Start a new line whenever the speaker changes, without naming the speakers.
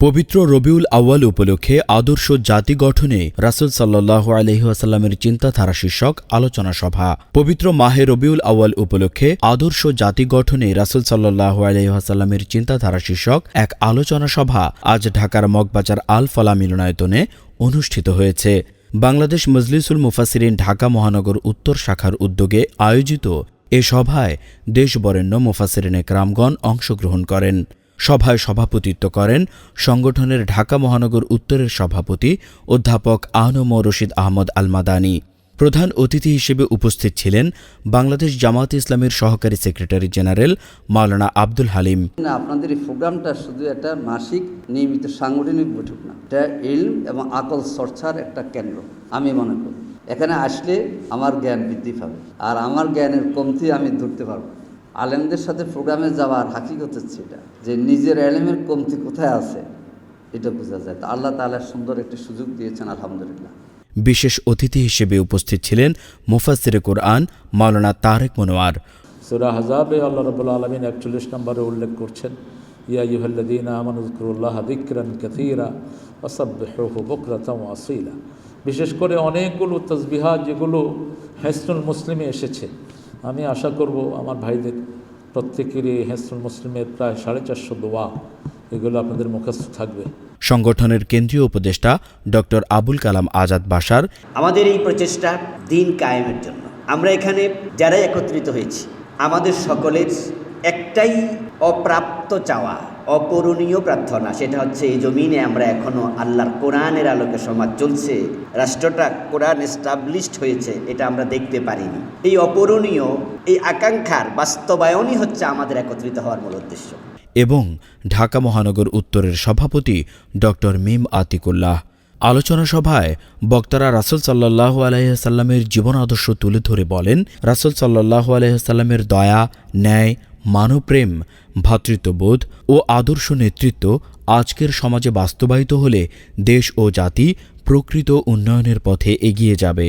পবিত্র রবিউল আউয়াল উপলক্ষে আদর্শ জাতি গঠনে রাসুল সাল্লাহ আলহিহাসাল্লামের চিন্তাধারা শীর্ষক আলোচনা সভা। পবিত্র মাহে রবিউল আউয়াল উপলক্ষে আদর্শ জাতি গঠনে রাসুল সাল্লাহ আলহিহাসাল্লামের চিন্তাধারা শীর্ষক এক আলোচনা সভা আজ ঢাকার মগবাজার আল ফলা মিলনায়তনে অনুষ্ঠিত হয়েছে। বাংলাদেশ মজলিসুল মুফাসিরিন ঢাকা মহানগর উত্তর শাখার উদ্যোগে আয়োজিত এ সভায় দেশবরেণ্য মুফাসিরিনে ক্রামগণ অংশগ্রহণ করেন। সভায় সভাপতিত্ব করেন সংগঠনের ঢাকা মহানগর উত্তরের সভাপতি অধ্যাপক আহনম রশিদ আহমদ আল মাদানী প্রধান অতিথি হিসেবে উপস্থিত ছিলেন বাংলাদেশ জামাত ইসলামের সহকারী সেক্রেটারি জেনারেল মাওলানা আব্দুল হালিম।
আপনাদের এই প্রোগ্রামটা শুধু একটা মাসিক নিয়মিত সাংগঠনিক বৈঠক না, এটা ইলম এবং আকল চর্চার একটা কেন্দ্র, আমি মনে করি। এখানে আসলে আমার জ্ঞান বৃদ্ধি পাবে আর আমার জ্ঞানের কমতি আমি ধরতে পারব। আলেমদের সাথে প্রোগ্রামে যাওয়ার হাকিকত হচ্ছে এটা যে নিজের এলেমের কমতি কোথায় আছে এটা বোঝা যায়। তো আল্লাহ তাআলা সুন্দর একটি সুযোগ দিয়েছেন আলহামদুলিল্লাহ।
বিশেষ অতিথি হিসেবে উপস্থিত ছিলেন মুফাসিরে কোরআন মাওলানা তারেক মনোয়ার।
সুরা হাজাবে আল্লাহ রবুল্লা আলমিন একচল্লিশ নম্বরে উল্লেখ করছেন ইয়া ইউহল্লাদিন আমানুজকুরুল্লাহ দিকরান কাথিরা অসব্বাহু বকরাতাম আসিলা। বিশেষ করে অনেকগুলো তসবিহা যেগুলো হেসনুল মুসলিমে এসেছে। আমি আশা করব আমার ভাইদের প্রত্যেকেরই হেসরুল মুসলিমের প্রায় সাড়ে চারশো দোয়া এগুলো আপনাদের মুখস্থ থাকবে।
সংগঠনের কেন্দ্রীয় উপদেষ্টা ডক্টর আবুল কালাম আজাদ বাসার
আমাদের এই প্রচেষ্টা দিন কায়েমের জন্য। আমরা এখানে যারা একত্রিত হয়েছি আমাদের সকলের একটাই অপ্রাপ্ত চাওয়া অপূরণীয় প্রার্থনা। সেটা হচ্ছে, এই জমিনে আমরা এখনও আল্লাহর কোরআনের আলোকে সমাজ চলছে, রাষ্ট্রটা কোরআন এস্টাবলিশড হয়েছে, এটা আমরা দেখতে পারিনি। এই অপূরণীয় এই আকাঙ্ক্ষার বাস্তবায়নই হচ্ছে আমাদের একত্রিত হওয়ার মূল উদ্দেশ্য।
এবং ঢাকা মহানগর উত্তরের সভাপতি ডক্টর মিম আতিকুল্লাহ আলোচনা সভায় বক্তারা রাসুল সাল্লাহ আলাইসাল্লামের জীবন আদর্শ তুলে ধরে বলেন, রাসুল সাল্লাহ আলাইসাল্লামের দয়া, ন্যায়, মানবপ্রেম ভ্রাতৃত্ববোধ ও আদর্শ নেতৃত্ব আজকের সমাজে বাস্তবায়িত হলে দেশ ও জাতি প্রকৃত উন্নয়নের পথে এগিয়ে যাবে।